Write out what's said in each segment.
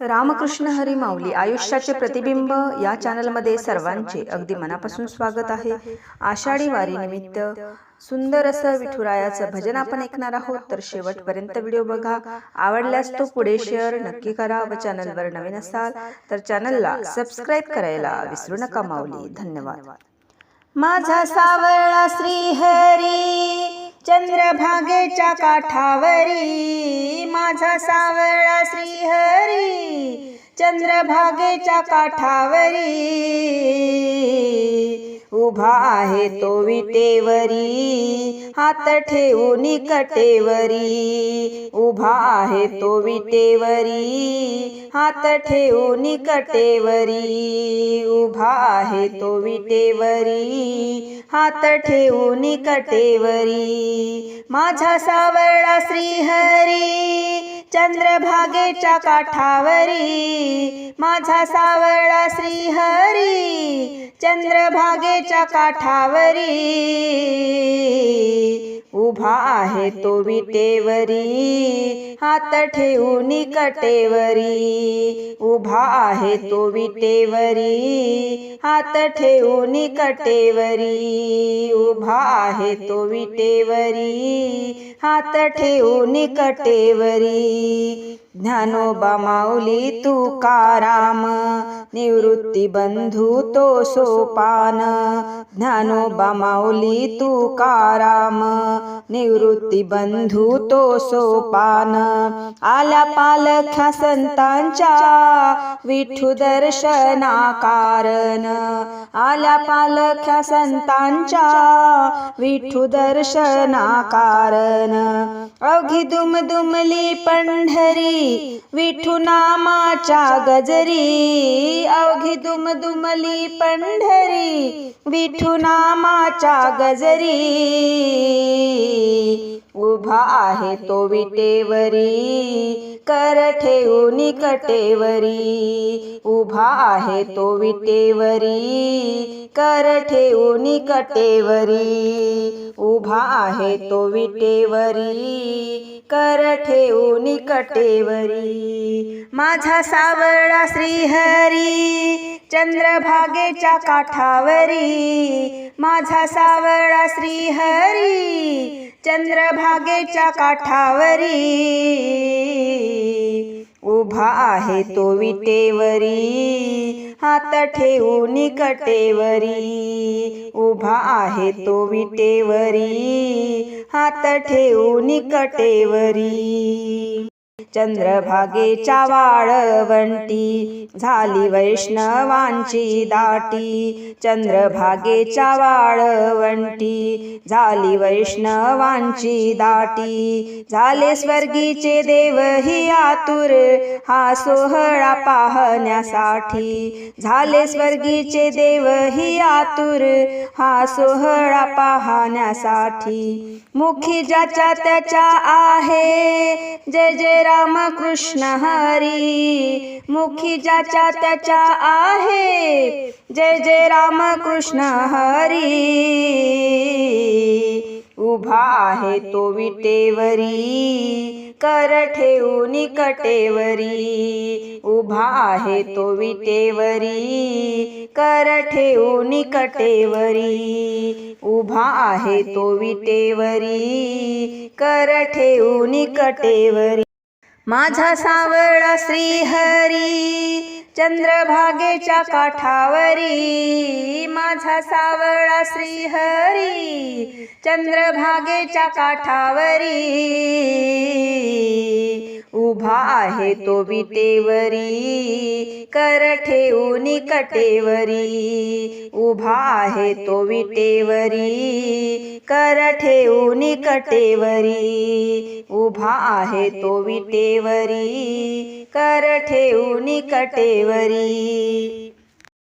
रामकृष्ण हरी माऊली आयुष्याचे प्रतिबिंब या चॅनलमध्ये सर्वांचे अगदी मनापासून स्वागत आहे. आषाढी वारी निमित्त सुंदर असं विठुरायाचं भजन आपण ऐकणार आहोत. तर शेवटपर्यंत व्हिडिओ बघा. आवडल्यास तो पुढे शेअर नक्की करा व चॅनलवर नवीन असाल तर चॅनलला सबस्क्राईब करायला विसरू नका माऊली. धन्यवाद. माझा सावळा श्रीहरी चंद्रभागेच्या काठावरी माझा सावळा श्रीहरी. चंद्रभागेच्या काठावरी. उभा आहे तो विटेवरी. हात ठेवून कटेवरी उभा आहे तो विटेवरी. हात ठेवून कटेवरी उभा आहे तो विटेवरी. हात ठेवून कटेवरी माझा सावळा श्रीहरी चंद्रभागेच्या काठावरी. माझा सावळा श्रीहरी चंद्रभागेच्या काठावरी. उभा आहे तो विटेवरी. हात ठेवून कटेवरी. उभा आहे तो विटेवरी. हात ठेवून कटेवरी. उभा आहे तो विटेवरी. हात ठेवून कटेवरी. ज्ञानोबा माऊली तुकाराम निवृत्ती बंधू तो सोपान ज्ञानोबा माऊली तुकाराम निवृत्ती बंधू तो सोपान आला पालख्या संतांच्या विठू दर्शना कारण आल्या पालख्या संतांच्या विठू दर्शना कारण अवघी दुमदुमली पंढरी विठू नामाच्या गजरी अवघी दुमदुमली पंढरी विठू नामाच्या गजरी. उभा आहे तो विटेवरी. कर ठेवून कटेवरी उभा आहे तो विटेवरी. कर ठेवून कटेवरी उभा आहे तो विटेवरी. कर ठेवून कटेवरी माझा सावळा श्रीहरी चंद्रभागेच्या काठावरी. माझा सावळा श्रीहरी चंद्रभागेच्या काठावरी. उभा आहे तो विटेवरी. हात ठेवून कटेवरी उभा आहे तो विटेवरी. हात ठेवून कटेवरी चंद्रभागेच्या वाळवंटी झाली वैष्णवांची दाटी. चंद्रभागेच्या वाळवंटी झाली वैष्णवांची दाटी. झाले स्वर्गीचे देव ही आतुर हा सोहळा पाहण्यासाठी. झाले स्वर्गीचे देव ही आतुर हा सोहळा पाहण्यासाठी. मुखी ज्याच्या त्याच्या आहे जय जय राम कृष्ण हरी। मुखी ज्याच्या त्याच्या आहे। जय जय राम कृष्ण हरी। उभा आहे तो विटेवरी, कर ठेवून कटेवरी उभा आहे तो विटेवरी, कर ठेवून कटेवरी उभा आहे तो विटेवरी, कर ठेवून कटेवरी माझा सावळा श्रीहरी चंद्रभागेच्या काठावरी. माझा सावळा श्रीहरी चंद्रभागेच्या काठावरी. उभा आहे तो विटेवरी कर ठेवून कटेवरी उभा आहे तो विटेवरी कर ठेवून कटेवरी उभा आहे तो विटेवरी कर ठेवून कटेवरी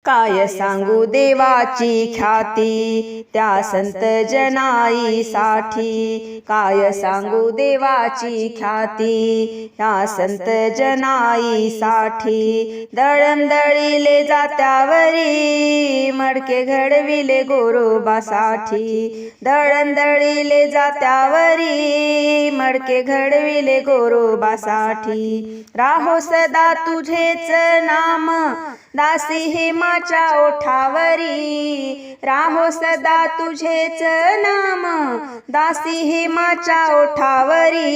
काय सांगू देवाची ख्याती? त्या संत जनाई साठी काय सांगू देवाची ख्याती? त्या संत जनाई साठी दळणदळीले जात्यावरी मडके घडविले गोरोबासाठी. दळणदळीले जात्यावरी मडके घडविले गोरोबासाठी. राहो सदा तुझेच नाम दासी हेमाच्या ओठावरी. राहो सदा तुझेच नाम दासी हेमाच्या ओठावरी.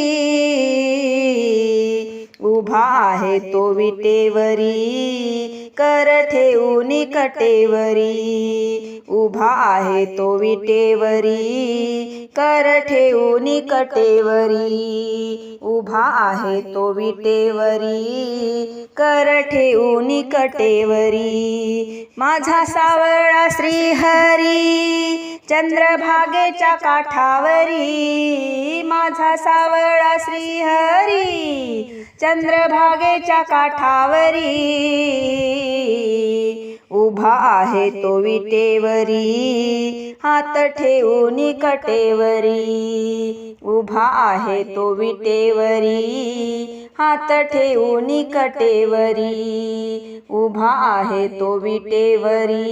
उभा आहे तो विटेवरी कर ठेवून कटेवरी उभा आहे तो विटेवरी कर ठेवून कटेवरी उभा आहे तो विटेवरी कर ठेवून कटेवरी माझा सावळा श्रीहरी चंद्रभागेच्या काठावरी. माझा सावळा श्रीहरी चंद्रभागेच्या काठावरी. उभा आहे तो विटेवरी. हात ठेवून कटेवरी. उभा आहे तो विटेवरी. हात ठेवून कटेवरी. उभा आहे तो विटेवरी.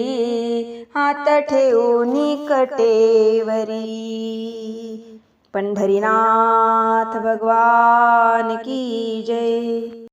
हात ठेवून कटेवरी. पंढरीनाथ भगवान की जय.